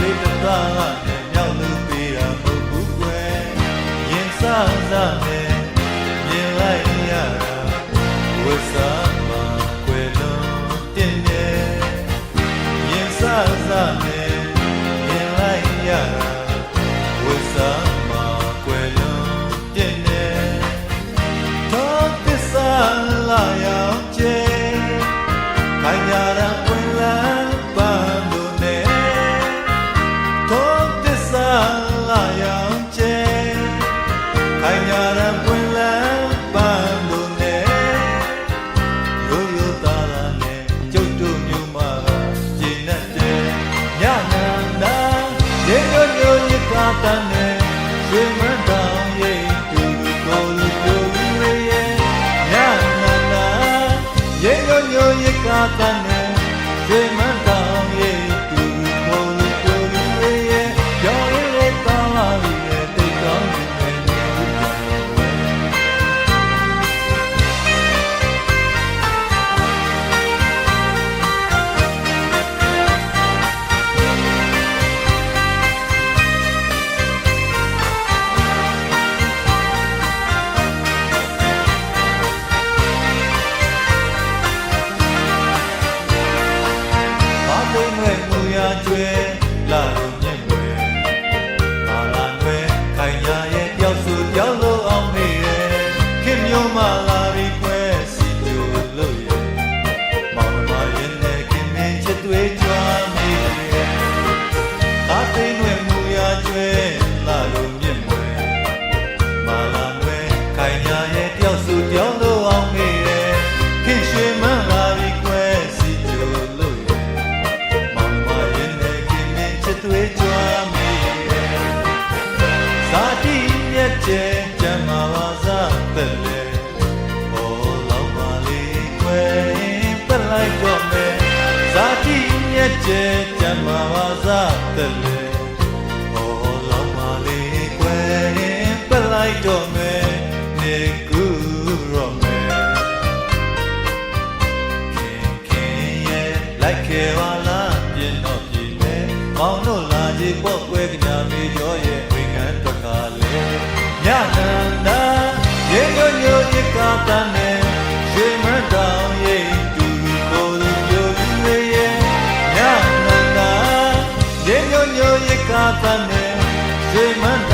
လေးတသားနဲ့မြောက်လူပေးတာမဟုတ်ဘူးကွယ်ရင်စားစားနဲ့မြင်လိုက်ရတာဝတ်စားမှာကွယ်လုံးတင်နေရင်စားစားနဲ့မြင်လိုက်ရတာဝတ်စား တန်နေရွှေမန်းတောင်ရိပ်သူကိုလူပြိုလူရဲ့ရမလာရေညိုညိုရကတန် ကျဲကြမ်းမာပါစားတယ်လေဟောလောင်းပါလေကွယ်ရင်ပလိုက်တော့မယ်နေကူရောမယ်ခင်ခင်ရဲ့လိုက်ခဲ့ပါလားပြင်းတော့ပြင်းမယ်မောင်တို့လာကြည့်ပေါ့ကွယ်ကညာမေကျော်ရဲ့ ပတ်မယ်စေမန္တ